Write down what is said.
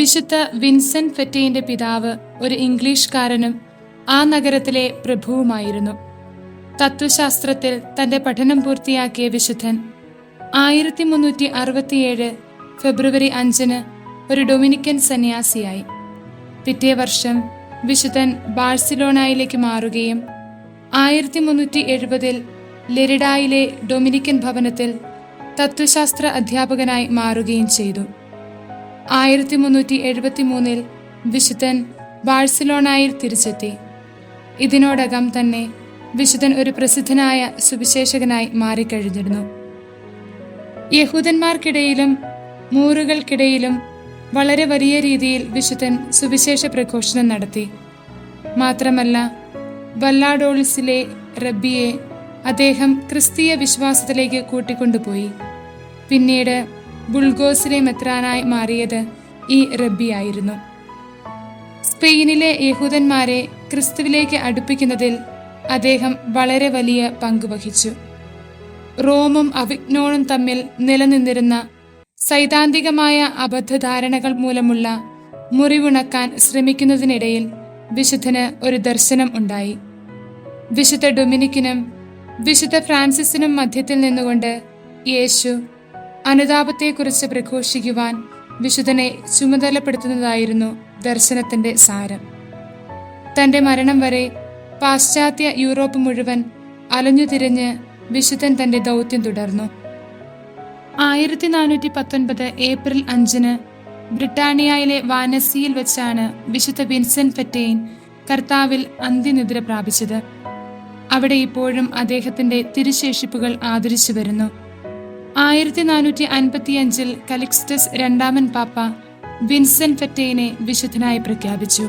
വിശുദ്ധ വിൻസെന്റ് ഫെറ്റയിന്റെ പിതാവ് ഒരു ഇംഗ്ലീഷുകാരനും ആ നഗരത്തിലെ പ്രഭുവുമായിരുന്നു. തത്വശാസ്ത്രത്തിൽ തന്റെ പഠനം പൂർത്തിയാക്കിയ വിശുദ്ധൻ ആയിരത്തി മുന്നൂറ്റി അറുപത്തിയേഴ് ഫെബ്രുവരി അഞ്ചിന് ഒരു ഡൊമിനിക്കൻ സന്യാസിയായി. പിറ്റേ വർഷം വിശുദ്ധൻ ബാഴ്സിലോണയിലേക്ക് മാറുകയും ആയിരത്തി മുന്നൂറ്റി എഴുപതിൽ ലെരിഡായിലെ ഡൊമിനിക്കൻ ഭവനത്തിൽ തത്വശാസ്ത്ര അധ്യാപകനായി മാറുകയും ചെയ്തു. ആയിരത്തി മുന്നൂറ്റി എഴുപത്തി മൂന്നിൽ വിശുദ്ധൻ ബാഴ്സലോണയിൽ തിരിച്ചെത്തി. ഇതിനോടകം തന്നെ വിശുദ്ധൻ ഒരു പ്രസിദ്ധനായ സുവിശേഷകനായി മാറിക്കഴിഞ്ഞിരുന്നു. യഹൂദന്മാർക്കിടയിലും മൂറുകൾക്കിടയിലും വളരെ വലിയ രീതിയിൽ വിശുദ്ധൻ സുവിശേഷ പ്രഘോഷണം നടത്തി. മാത്രമല്ല വല്ലാഡോൾസിലെ റബ്ബിയെ അദ്ദേഹം ക്രിസ്തീയ വിശ്വാസത്തിലേക്ക് കൂട്ടിക്കൊണ്ടുപോയി. പിന്നീട് ബുൾഗോസിലെ മെത്രാനായി മാറിയത് ഈ റബ്ബിയായിരുന്നു. സ്പെയിനിലെ യഹൂദന്മാരെ ക്രിസ്തുവിലേക്ക് അടുപ്പിക്കുന്നതിൽ അദ്ദേഹം വളരെ വലിയ പങ്ക് വഹിച്ചു. റോമും അവിഗ്നോണും തമ്മിൽ നിലനിന്നിരുന്ന സൈദ്ധാന്തികമായ അബദ്ധധാരണകൾ മൂലമുള്ള മുറിവുണക്കാൻ ശ്രമിക്കുന്നതിനിടയിൽ വിശുദ്ധന് ഒരു ദർശനം ഉണ്ടായി. വിശുദ്ധ ഡൊമിനിക്കിനും വിശുദ്ധ ഫ്രാൻസിസിനും മധ്യത്തിൽ നിന്നുകൊണ്ട് യേശു അനുതാപത്തെക്കുറിച്ച് പ്രഘോഷിക്കുവാൻ വിശുദ്ധനെ ചുമതലപ്പെടുത്തുന്നതായിരുന്നു ദർശനത്തിന്റെ സാരം. തന്റെ മരണം വരെ പാശ്ചാത്യ യൂറോപ്പ് മുഴുവൻ അലഞ്ഞുതിരിഞ്ഞ് വിശുദ്ധൻ തന്റെ ദൗത്യം തുടർന്നു. ആയിരത്തി നാനൂറ്റി പത്തൊൻപത് ഏപ്രിൽ അഞ്ചിന് ബ്രിട്ടാനിയയിലെ വാനസിയിൽ വെച്ചാണ് വിശുദ്ധ വിൻസെന്റ് ഫെറ്റെയിൻ കർത്താവിൽ അന്ത്യനിദ്ര പ്രാപിച്ചത്. അവിടെ ഇപ്പോഴും അദ്ദേഹത്തിന്റെ തിരുശേഷിപ്പുകൾ ആദരിച്ചു വരുന്നു. ആയിരത്തി നാനൂറ്റി അൻപത്തിയഞ്ചിൽ കലിക്സ്റ്റസ് രണ്ടാമൻ പാപ്പ വിൻസെന്റ് ഫെറ്റേനെ വിശുദ്ധനായി പ്രഖ്യാപിച്ചു.